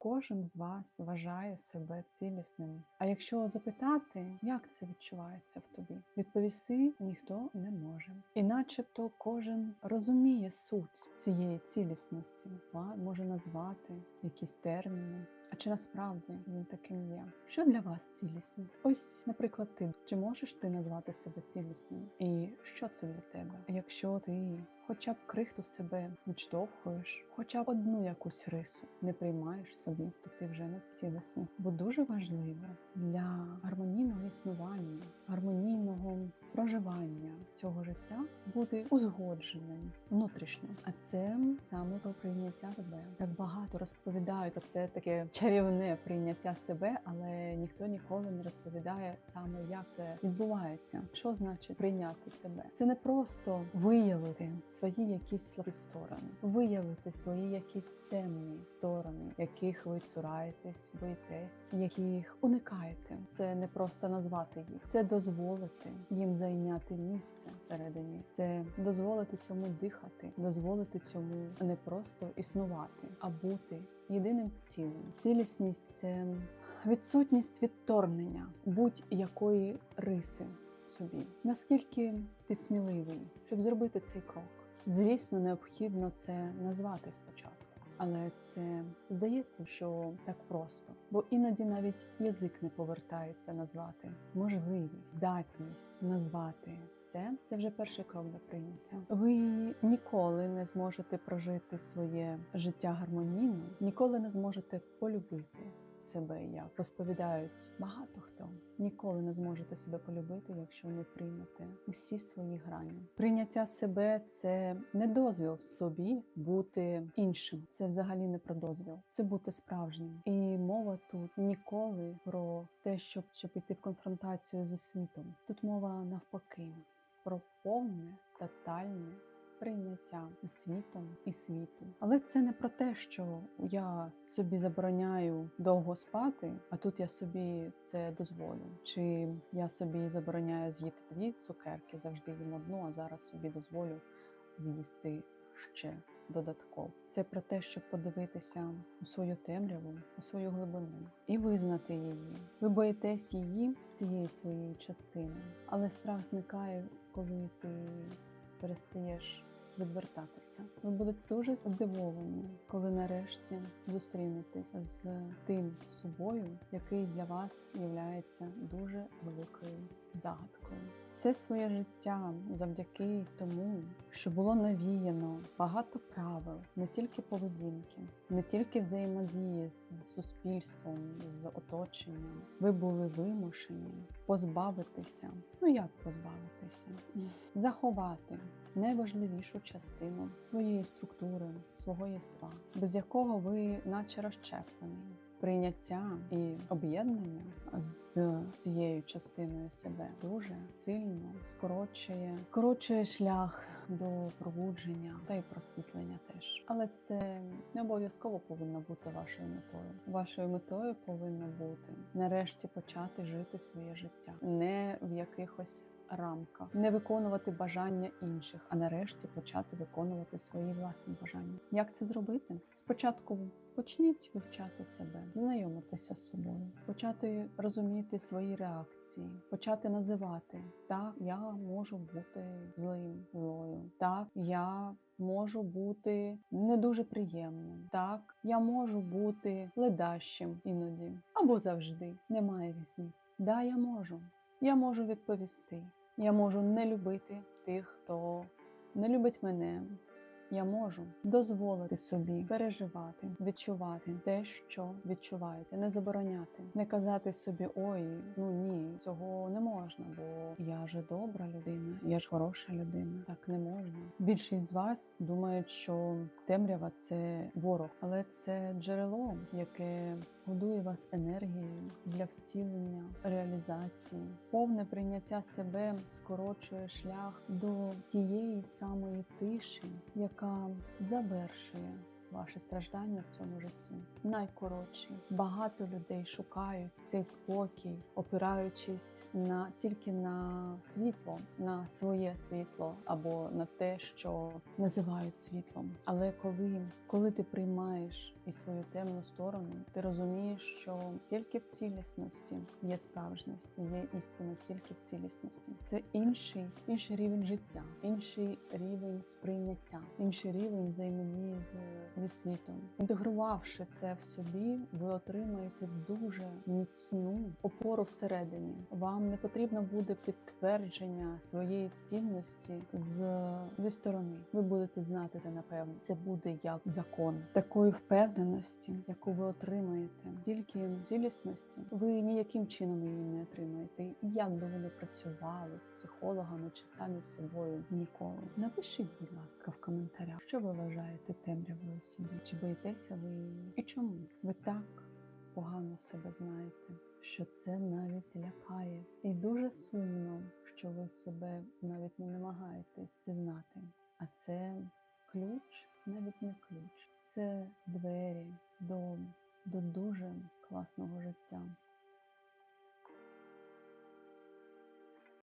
кожен з вас вважає себе цілісним. А якщо запитати, як це відчувається в тобі, відповісти ніхто не може. І начебто кожен розуміє суть цієї цілісності, може назвати якісь терміни. А чи насправді він таким є? Що для вас цілісність? Ось, наприклад, ти чи можеш ти назвати себе цілісним? І що це для тебе? Якщо ти хоча б крихту себе відштовхуєш, хоча б одну якусь рису не приймаєш собі, то ти вже не цілісний. Бо дуже важливо для гармонійного існування, гармонійного проживання цього життя бути узгодженим внутрішньо. А це саме про прийняття себе. Так багато розповідають, а це таке чарівне прийняття себе, але ніхто ніколи не розповідає саме, як це відбувається. Що значить прийняти себе? Це не просто виявити свої якісь слабкі сторони, виявити свої якісь темні сторони, яких ви цураєтесь, боїтесь, яких уникаєте. Це не просто назвати їх, це дозволити їм зайняти місце всередині, це дозволити цьому дихати, дозволити цьому не просто існувати, а бути єдиним цілим. Цілісність це відсутність відторгнення будь-якої риси собі. Наскільки ти сміливий, щоб зробити цей крок? Звісно, необхідно це назвати спочатку. Але це здається, що так просто, бо іноді навіть язик не повертається назвати можливість, здатність назвати це. Це вже перший крок до прийняття. Ви ніколи не зможете прожити своє життя гармонійно, ніколи не зможете полюбити себе, як розповідають багато хто. Ніколи не зможете себе полюбити, якщо не приймете усі свої грані. Прийняття себе це не дозвіл собі бути іншим. Це взагалі не про дозвіл, це бути справжнім. І мова тут ніколи про те, щоб, щоб іти в конфронтацію зі світом. Тут мова навпаки про повне, тотальне прийняття світом і світу. Але це не про те, що я собі забороняю довго спати, а тут я собі це дозволю. Чи я собі забороняю з'їти дві цукерки, завжди їм одну, а зараз собі дозволю з'їсти ще додатково. Це про те, щоб подивитися у свою темряву, у свою глибину і визнати її. Ви боїтесь її, цієї своєї частини, але страх зникає, коли ти перестаєш відвертатися. Ви будете дуже здивовані, коли нарешті зустрінетесь з тим собою, який для вас є дуже великою загадкою. Все своє життя завдяки тому, що було навіяно багато правил, не тільки поведінки, не тільки взаємодії з суспільством, з оточенням. Ви були вимушені позбавитися. Ну як позбавитися? Заховати найважливішу частину своєї структури, свого єства, без якого ви наче розщеплений. Прийняття і об'єднання з цією частиною себе дуже сильно скорочує, скорочує шлях до пробудження та й просвітлення теж. Але це не обов'язково повинно бути вашою метою. Вашою метою повинно бути нарешті почати жити своє життя, не в якихось рамках, не виконувати бажання інших, а нарешті почати виконувати свої власні бажання. Як це зробити? Спочатку почніть вивчати себе, знайомитися з собою, почати розуміти свої реакції, почати називати так, я можу бути злим, злою, так я. Можу бути не дуже приємним. Так, я можу бути ледащим іноді або завжди. Немає різниці. Да, я можу. Я можу відповісти. Я можу не любити тих, хто не любить мене. Я можу дозволити собі переживати, відчувати те, що відчуваєте, не забороняти, не казати собі ой, ну ні, цього не можна, бо я ж добра людина, я ж хороша людина. Так не можна. Більшість з вас думають, що темрява це ворог, але це джерело, яке годує вас енергією для втілення, реалізації. Повне прийняття себе скорочує шлях до тієї самої тиші, яка завершує ваші страждання в цьому житті найкоротші. Багато людей шукають цей спокій, опираючись на тільки на світло, на своє світло або на те, що називають світлом. Але коли, коли ти приймаєш і свою темну сторону, ти розумієш, що тільки в цілісності є справжність, є істина тільки в цілісності. Це інший, інший рівень життя, інший рівень сприйняття, інший рівень взаємодії з світом. Інтегрувавши це в собі, ви отримаєте дуже міцну опору всередині. Вам не потрібно буде підтвердження своєї цінності з зі сторони. Ви будете знати це напевно. Це буде як закон такої впевненості, яку ви отримаєте, тільки цілісності. Ви ніяким чином її не отримаєте. І як би ви не працювали з психологами чи самі з собою ніколи. Напишіть, будь ласка, в коментарях, що ви вважаєте темрявою собі. Чи боїтеся ви її? І чому? Ви так погано себе знаєте, що це навіть лякає. І дуже сумно, що ви себе навіть не намагаєтесь пізнати. А це ключ, навіть не ключ. Це двері до, до дуже класного життя.